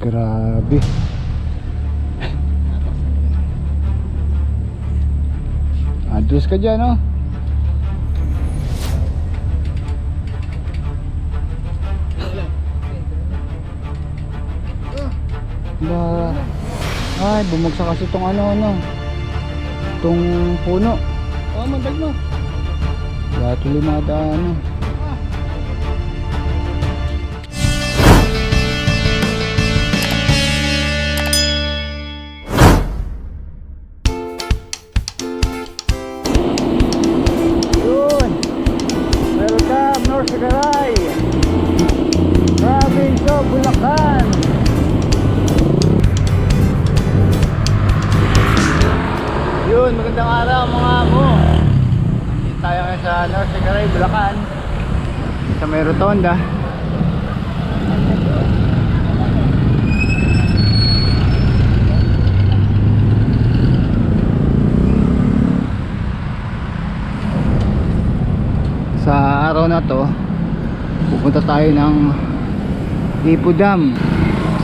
Grabe. Adres ka dyan, oh. Ba, ay, bumagsak kasi itong ano, ano. Itong puno. Oh, mandag mo. Kaya tuloy mga daanan. Yun! Bulacan. Sa may rotonda. Sa araw na to pupunta tayo ng Ipo Dam.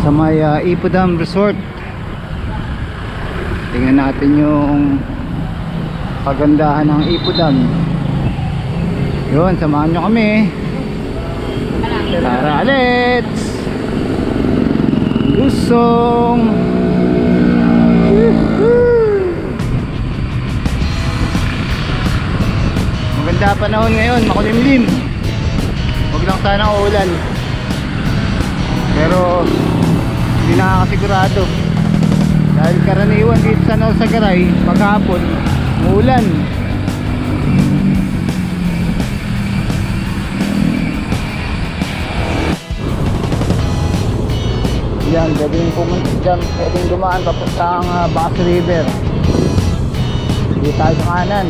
Sa may uh, Ipo Resort. Tingnan natin yung kagandahan ng Ipo Dam yun samahan nyo kami. Tara let's lusong maganda panahon ngayon makulimlim. Huwag lang sana uulan. Pero hindi nakakasigurado. Dahil karaniwan dito sa Norsagaray paghapon uulan yan pwedeng pumunta dyan. Pwedeng dumaan papuntang uh, Bass River. Hindi tayo sa kanan.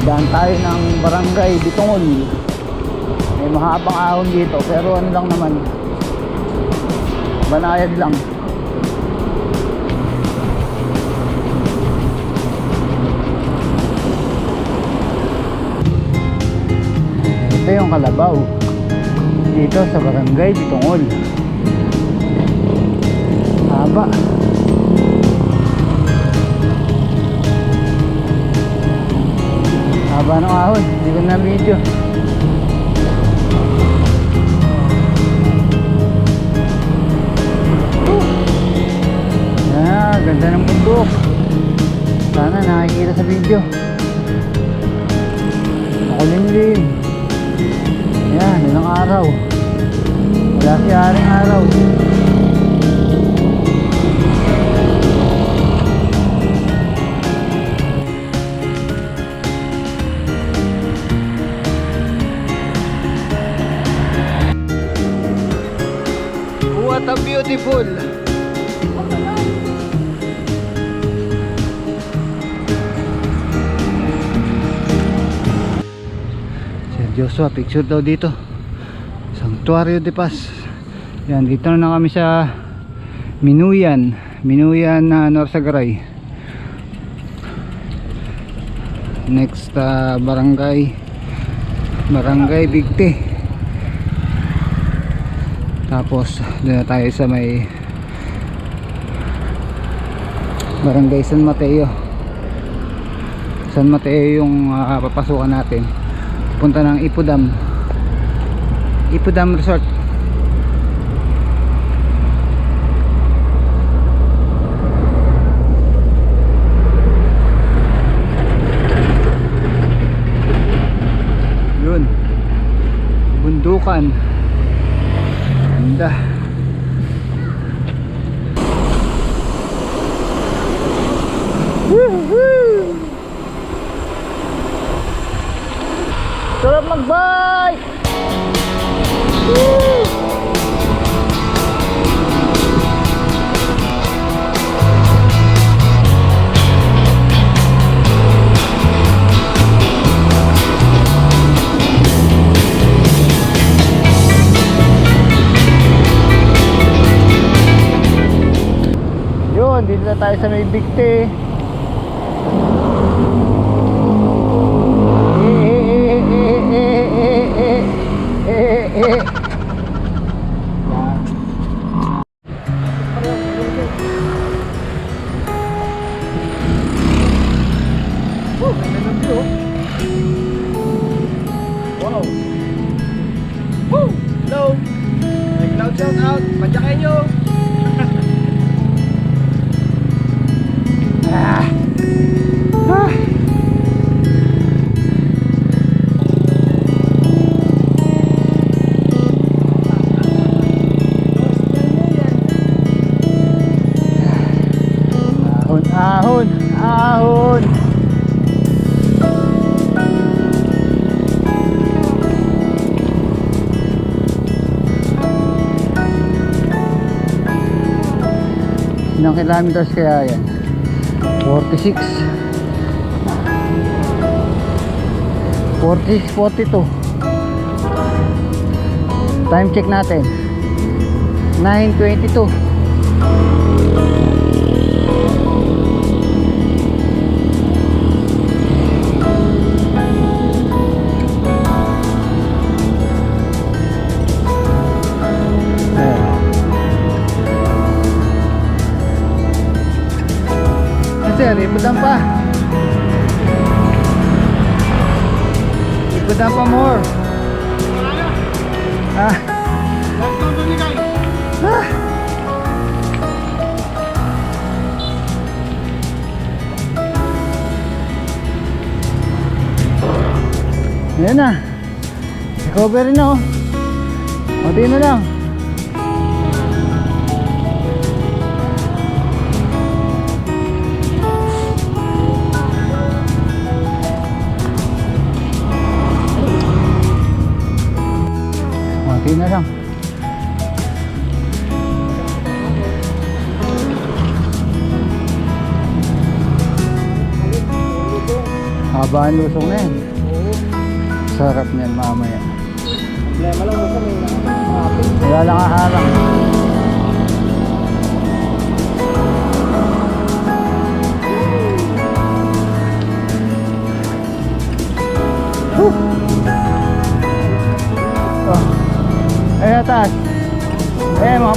Adaan tayo ng barangay Bitongol May mahabang ahon dito pero ano lang naman. Banayad lang. Ito yung kalabaw. Dito sa barangay Bitongol Haba Haba ng ahon, hindi ko na video. Yeah, ganda ng bundok. Sana nakikita sa video. Makulimlim. Yan, yun ang araw. Wala si aring araw. Sir Joshua picture daw dito. Sanctuario de Paz Yan dito na kami sa Minuyan. Minuyan na Norsagaray Next uh, barangay. Barangay Bigte tapos doon na tayo sa may barangay San Mateo. San Mateo yung uh, papasukan natin. Punta ng Ipodam Ipodam Resort. Yun. Bundukan dito na tayo sa may bigte. Ahon, ahon. Ilang kilometers kaya yan? 46 46, 42 Time check natin 9.22 Liputan pa more. Ah. Ah. Ayan na. Recovery na oh. Kunti na lang. Kunti na lang. Haba ang lusong na yan. Sarap niyan mamaya. Problema lang may nakakapin. Wala lang haharang.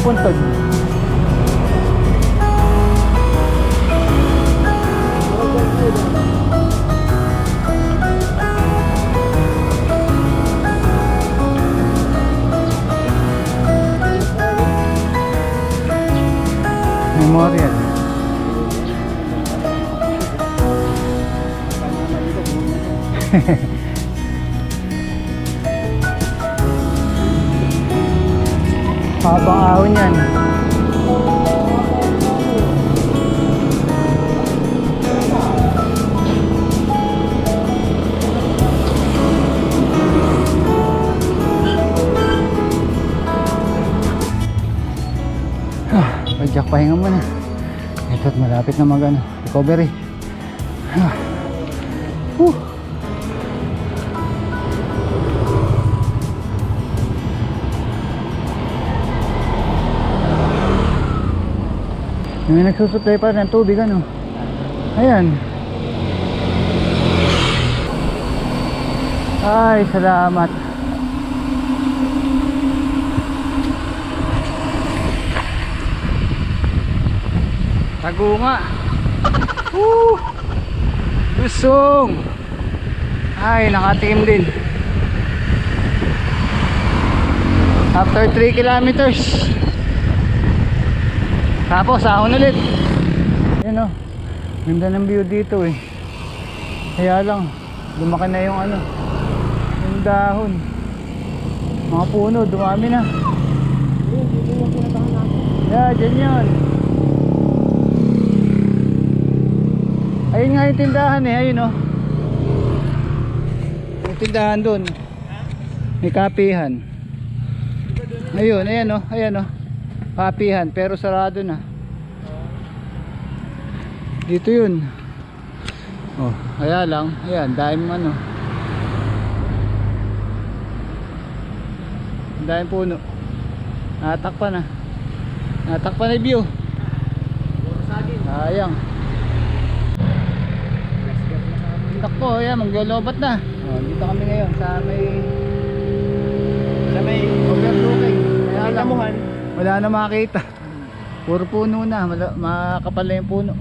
Ayan Ah, Pagyak pahinga muna. Ito't malapit na mag ano, recovery. Whew. May nagsusupply pa ng tubig ano. Ayan. Ay, salamat. Tagunga. Woo! Lusong. Ay, nakatikim din. After 3 kilometers. Tapos, ahon ulit. Yan o. Ganda ng view dito eh. Kaya lang, lumaki na yung ano. Yung dahon. Mga puno, dumami na. Yeah, dyan yun. Ayun nga yung tindahan eh, ayun oh. Yung tindahan doon. May kapihan. Ayun, ayan oh, ayan oh. Kapihan, pero sarado na. Dito yun. Oh, kaya lang, ayan, dahil ano. Dahil puno. Natakpan na. Natakpan na yung view. Sayang. Takpo, ayan, maglolobat na. Oh, dito kami ngayon sa may Sa may overlooking. Kaya lang, Tamuhan. wala na makita. Puro puno na, makakapal na yung puno.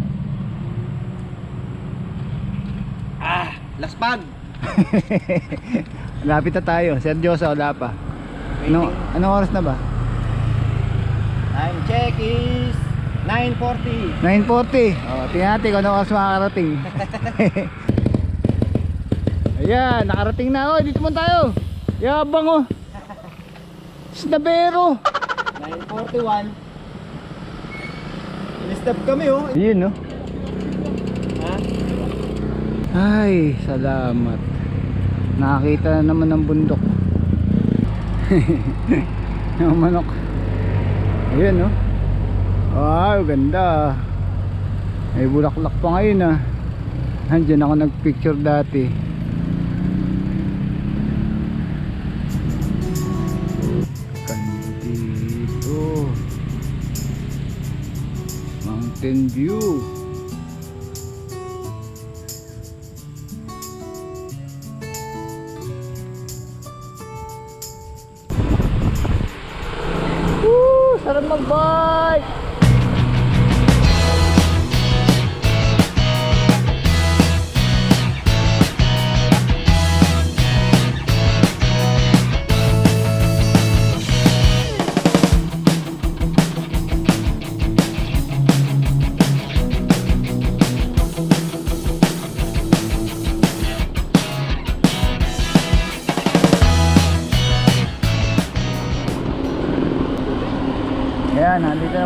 Ah, laspag. Lapit na tayo. Seryoso, wala pa. Ano, anong oras na ba? Time check is 9.40. 9.40. O, tingnan natin kung ano oras makakarating. Ayan, nakarating na. O, dito mo tayo. Yabang o. Snabero. 9.41. Listap kami oh. Ayun no. Ha? Ay, salamat. Nakakita na naman ng bundok. Yung manok. Ayun no. Wow, ganda. May bulaklak pa ngayon ah. Andiyan ako nagpicture dati. Mountain view. Woo! Sarap mag-bike!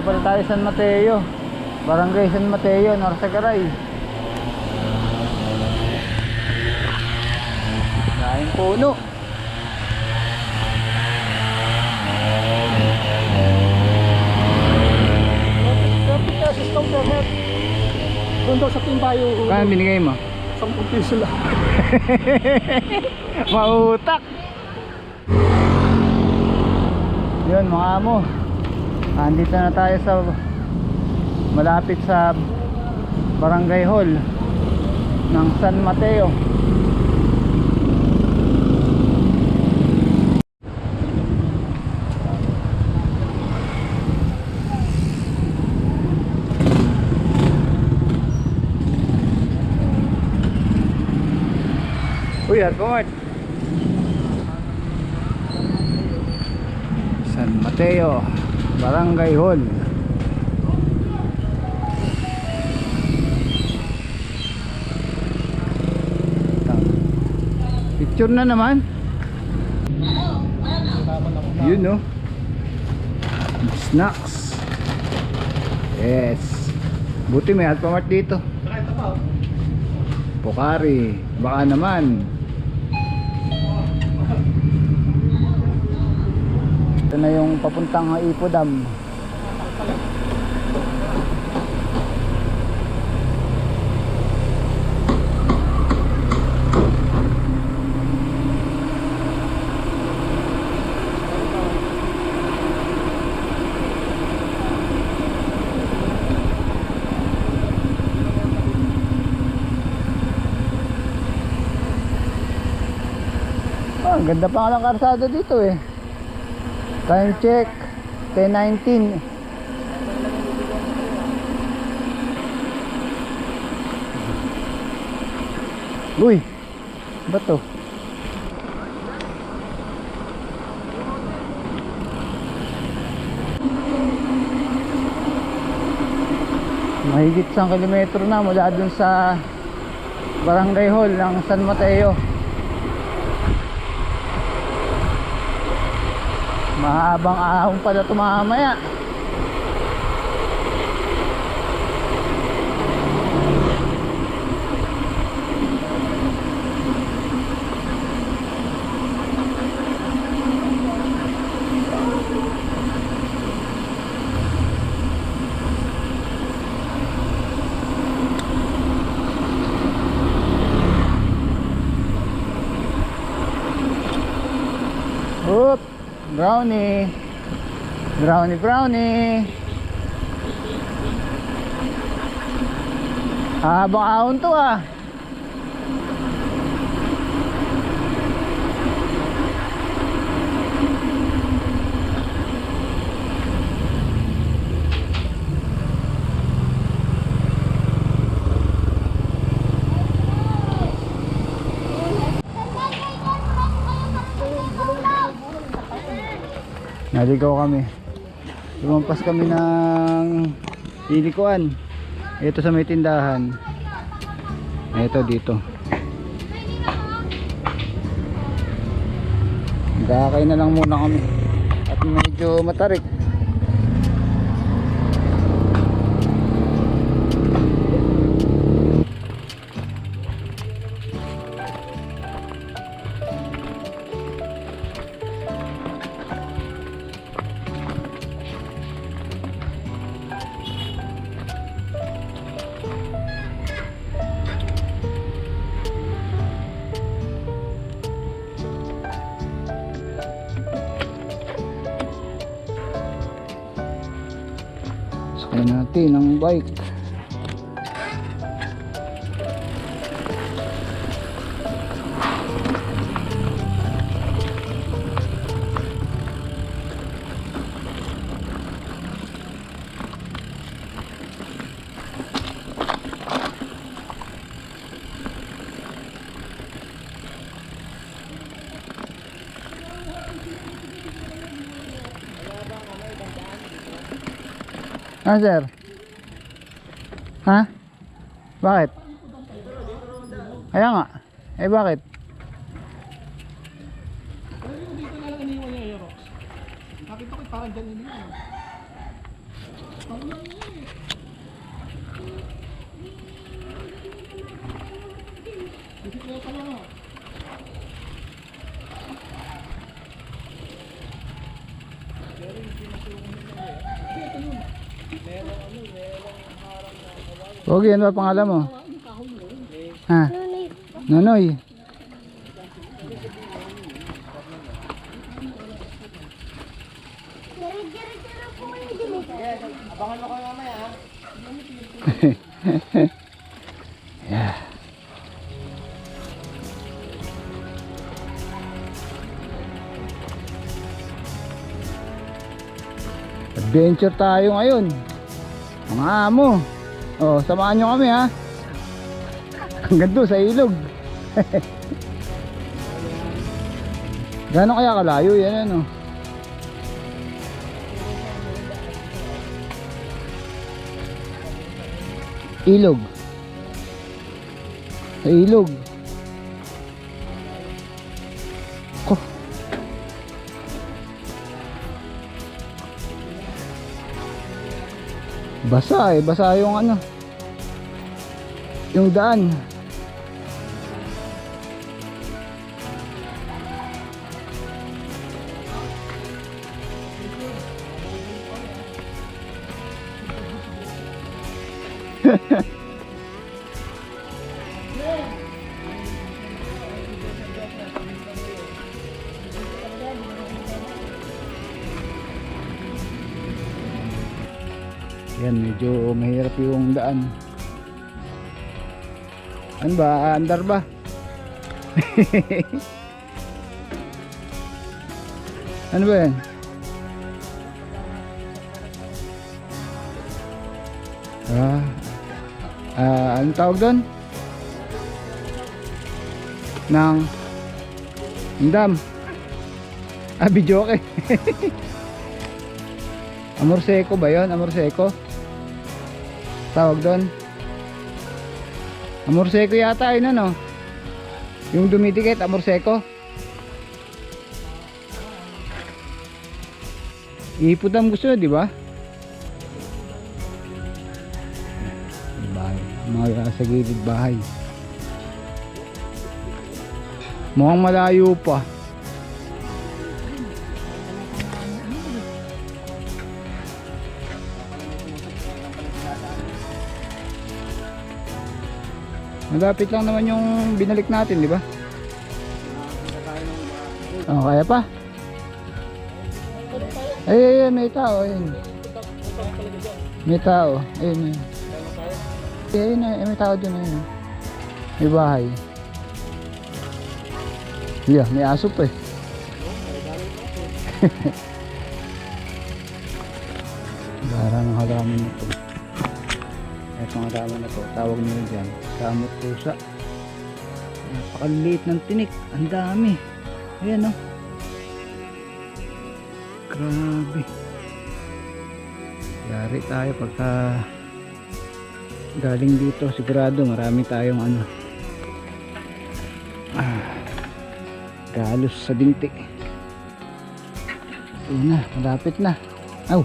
Pala tayo San Mateo. Barangay San Mateo, Norsagaray. Daing puno. Doon daw sa timbayo. Kaya binigay mo? 10 piso lang. Mautak. Yun mga amo. Andito na tayo sa malapit sa Barangay Hall ng San Mateo. Uy, Arcomart. San Mateo, Barangay Hall. Picture na naman. Yun no. Snacks. Yes. Buti may Alphamart dito. Pokari. Baka naman. Ito na yung papuntang Ipo Dam. Ah, ganda pa ng karsada dito eh. Time check. 10.19. Uy! Ba't to? Mahigit isang kilometro na mula dun sa Barangay Hall ng San Mateo. Mahabang ahon pala ito mamaya. Brownie. Brownie, brownie. Habang ahon to ah. Naligaw kami. lumampas kami ng ilikuan ito sa may tindahan. Ito dito. Gakay na lang muna kami. At medyo matarik bike? Ha? Bakit? Kaya nga. Eh, bakit? Nakita ko parang dyan iniwan. Pangulang niya eh. Bisikleta lang ah. Pogi, ano ba pangalan mo? Ha? Nonoy. Yeah. Adventure tayo ngayon. Mga amo. Oh, samahan nyo kami ha. Hanggang doon sa ilog. Gano'n kaya kalayo yan ano? Ilog. Sa ilog. Basa eh, basa yung ano. Yung daan. Yan, medyo mahirap yung daan. Ano ba? Andar ba? ano ba yan? Ah, ah, anong tawag doon? Nang Dam. Ah, bidyoke. Amor seco ba yun? Amor seco? Tawag doon? Amor seco yata yun ano? Yung dumidikit, amor seco? Ipudam gusto di ba? Bahay. Mga sa gilid bahay. Mukhang malayo pa. Malapit lang naman yung binalik natin, di ba? Oh, kaya pa? Ay, ay, ay, may tao, ayun. May tao, ayun, ayun. Ay, ayun, ayun, may tao dun, ayun. May bahay. Yeah, may aso pa eh. Bara ng halaman na Itong halaman na to, tawag nila dyan, kamot pusa. Napakaliit ng tinik, ang dami. Ayan oh. Grabe. Yari tayo pagka galing dito. Sigurado marami tayong ano. Ah, galos sa binti. Yun na malapit na. Aw.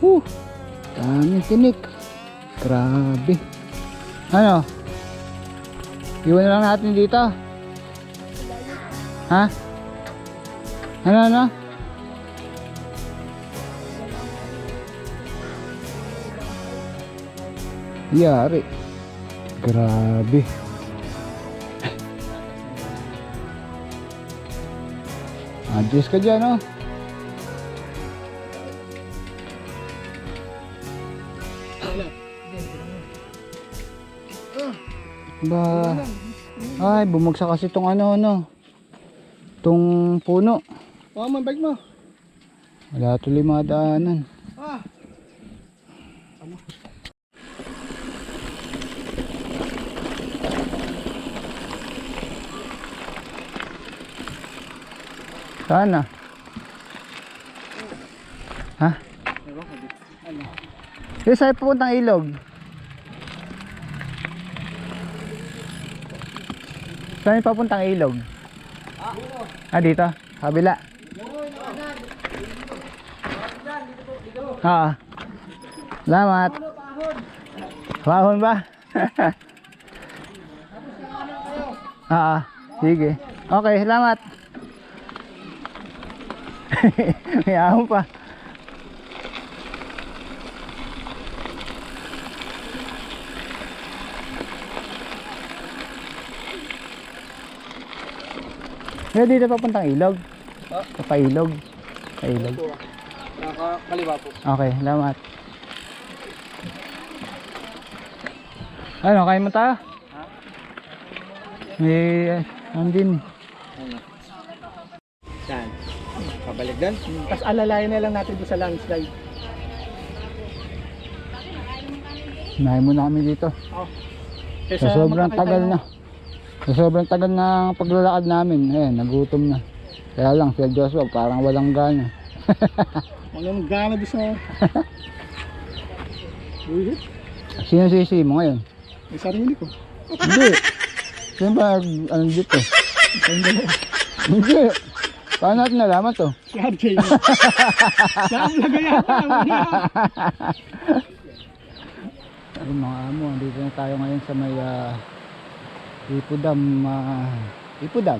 Whew, daming tinik grabe ano iwan lang natin dito ha ano ano Yari. Grabe. Adjust ka dyan, oh. Ba. Ay, bumagsak kasi tong ano, ano. Tong puno. Oh, man bike mo. Wala tuloy madaanan. Ah. Sana. Ha? Eh, saan pupuntang ilog? Saan yung papuntang ilog? Ah, dito? Kabila? Ha. Salamat. Pahon ba? Ah, sige. Okay, salamat. May ahon pa. Pero dito papuntang ilog. Ah. Sa pailog. Pailog. Nakakaliwa po. Okay, salamat. Ano, kain mo tayo? May, ano din. Saan? Pabalik doon? Tapos alalayan na lang natin doon sa landslide. Nahin muna kami dito. Oh. Sa sobrang tagal na. Sa sobrang tagal na paglalakad namin, eh, nagutom na. Kaya lang, si Joshua parang walang gana. Walang gana. Uy, Sino sisi mo ngayon? may sarili ko. Hindi. Sino ba, ano dito? Hindi. Paano natin nalaman to? Si RJ. Saan lang kaya? Ayun mga amo, dito na tayo ngayon sa may uh, Ipudam, ah, Ipudam.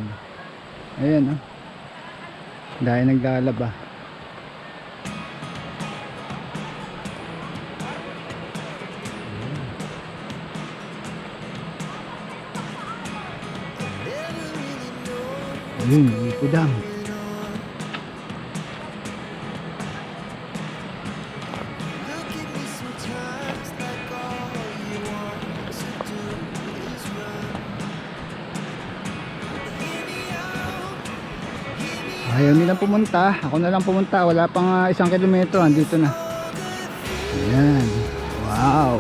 Ayan oh. Dahil naglalaba. Ayun, Ipudam. Ayaw nilang pumunta. Ako na lang pumunta. Wala pang ah, isang kilometro. Andito na. Ayan. Wow.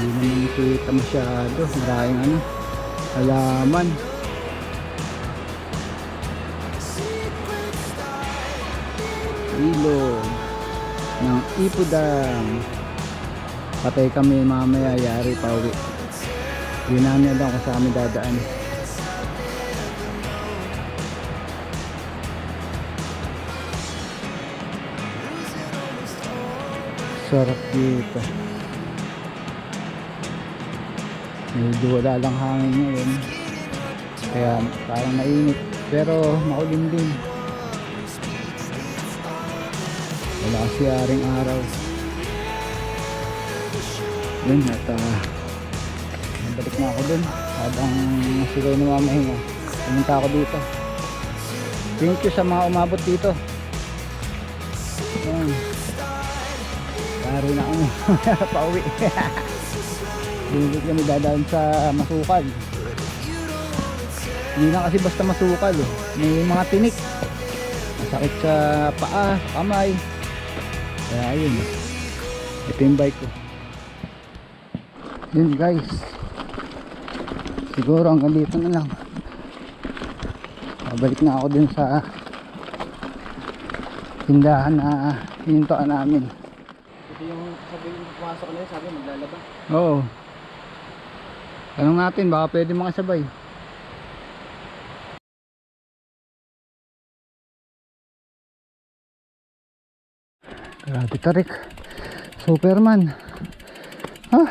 Hindi naman kita masyado. Maraming ano. Halaman. Ilog ng Ipudang. Patay kami mamaya. Yari pa uwi. Hindi namin alam kung saan kami dadaan. Sarap dito. Medyo wala lang hangin ngayon. Kaya parang mainit. Pero maulim din. Wala kasi aring araw. Yun at ah, Balik na ako dun. Habang sila namamahinga. Pumunta ako dito. Thank you sa mga umabot dito. Ayan. Paro na ako. Pauwi. Bilig kami dadaan sa masukal. Hindi na kasi basta masukal eh. May mga tinik. Masakit sa paa, kamay. Kaya ayun. Ito yung bike ko. Yun guys. Siguro hanggang dito na lang. Babalik na ako dun sa tindahan na hinintuan namin. Ito yung sabi yung pumasok na yun, sabi maglalaba. Oo. Tanong natin, baka pwede makasabay. Grabe tarik. Superman. Ha?